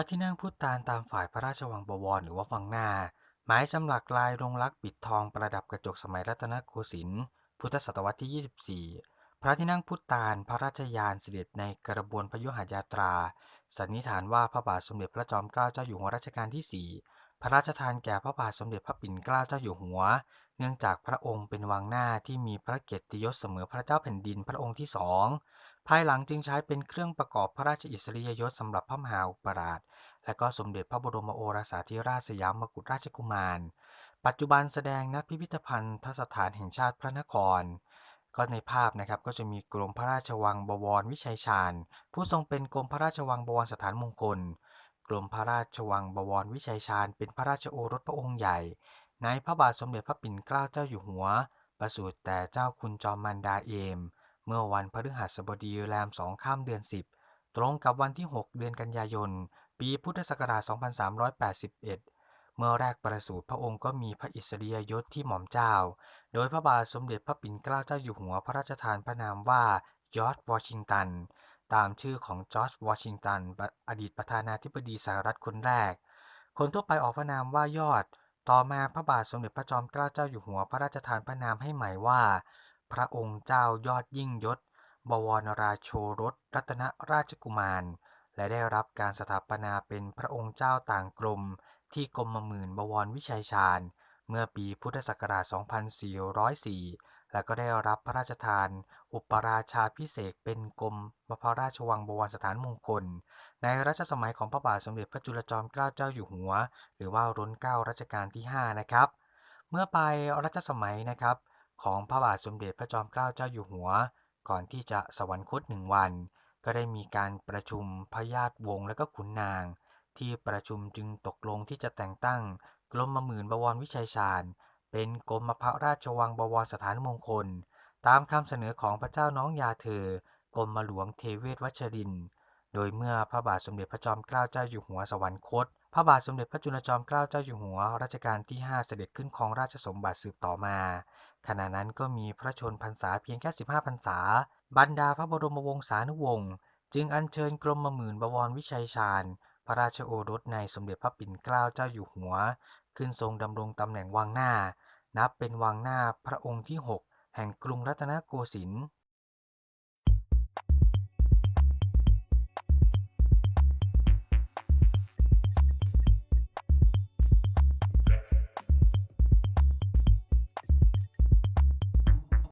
ระที่นั่งพุทธานตามฝ่ายพระราชวังบวรหรือว่าวังหน้าไม้จำหลักลายลงลักษ์ปิดทองประดับกระจกสมัยรัตนโกสินทร์พุทธศตวรรษที่ 24 พระที่นั่งพุทธานพระราชยานเสด็จในกระบวนพยุหยาตรา สันนิษฐานว่าพระบาทสมเด็จพระจอมเกล้าเจ้าอยู่หัวรัชกาลที่ 4 พระราชทานแก่พระบาทสมเด็จพระปิ่นเกล้าเจ้าอยู่หัว เนื่องจากพระองค์เป็นวังหน้าที่มีพระเกียรติยศเสมอพระเจ้าแผ่นดินพระองค์ที่สอง ภายหลังจึงใช้เป็นเครื่องประกอบพระราชอิสริยยศสำหรับพระมหาอุปราช และก็สมเด็จพระบรมโอรสาธิราชสยามกุฎราชกุมาร ปัจจุบันแสดงณพิพิธภัณฑ์ทสถานแห่งชาติพระนคร ก็ในภาพนะครับก็จะมีกรมพระราชวังบวรวิชัยชาญ ผู้ทรงเป็นกรมพระราชวังบวรสถานมงคล กรมพระราชวังบวรวิชัยชาญ เป็นพระราชโอรสพระองค์ใหญ่ ในพระบาทสมเด็จพระปิ่นเกล้าเจ้าอยู่หัว ประสูติแต่เจ้าคุณจอมมันดาเอม เมื่อวันพฤหัสบดีแรมสองข้ามเดือน 10 ตรงกับวันที่ 6 เดือนกันยายน ปีพุทธศักราช 2381 เมื่อแรกประสูติพระองค์ก็มีพระอิสริยยศที่หม่อมเจ้า โดยพระบาทสมเด็จพระปิ่นเกล้าเจ้าอยู่หัวพระราชทานพระนามว่าจอร์จวอชิงตัน ตามชื่อของจอร์จวอชิงตัน อดีตประธานาธิบดีสหรัฐคนแรก คนทั่วไปออกพระนามว่ายอด ต่อมาพระบาทสมเด็จพระจอมเกล้าเจ้าอยู่หัวพระราชทานพระนามให้ใหม่ว่า พระองค์เจ้ายอดยิ่งยศ บวรราโชรสรัตนราชกุมาร และได้รับการสถาปนาเป็นพระองค์เจ้าต่างกรมที่กรมหมื่นบวรวิชัยชาญ เมื่อปีพุทธศักราช 2404 และก็ได้รับพระราชทาน อุปราชาพิเศษเป็นกรมมพระราชวังบวรสถานมงคล ในรัชสมัยของพระบาทสมเด็จพระจุลจอมเกล้าเจ้าอยู่หัว หรือว่ารันเก้ารัชกาลที่ 5 นะครับ เมื่อไปรัชสมัยนะครับ ของพระบาทสมเด็จพระจอมเกล้าเจ้าอยู่หัว ก่อนที่จะสวรรคตหนึ่งวัน ก็ได้มีการประชุมพญาติวงศ์และก็ขุนนาง ที่ประชุมจึงตกลงที่จะแต่งตั้งกรมหมื่นบวรวิชัยชาญ เป็นกรมพระราชวังบวรสถานมงคล ตามคำเสนอของพระเจ้าน้องยาเธอกรมหลวงเทเวศวัชริน โดยเมื่อพระบาทสมเด็จพระจอมเกล้าเจ้าอยู่หัวสวรรคต พระบาทสมเด็จพระจุลจอมเกล้าเจ้าอยู่หัวรัชกาลที่ 5 เสด็จขึ้นครองราชสมบัติสืบต่อมา ขณะนั้นก็มีพระชนพรรษาเพียงแค่ 15 พรรษา บรรดาพระบรมวงศานุวงศ์จึงอัญเชิญกรมหมื่นบวรวิชัยชาญ พระราชโอรสในสมเด็จพระปิ่นเกล้าเจ้าอยู่หัว ขึ้นทรงดำรงตำแหน่งวังหน้า นับเป็นวังหน้าพระองค์ที่ 6 แห่งกรุงรัตนโกสินทร์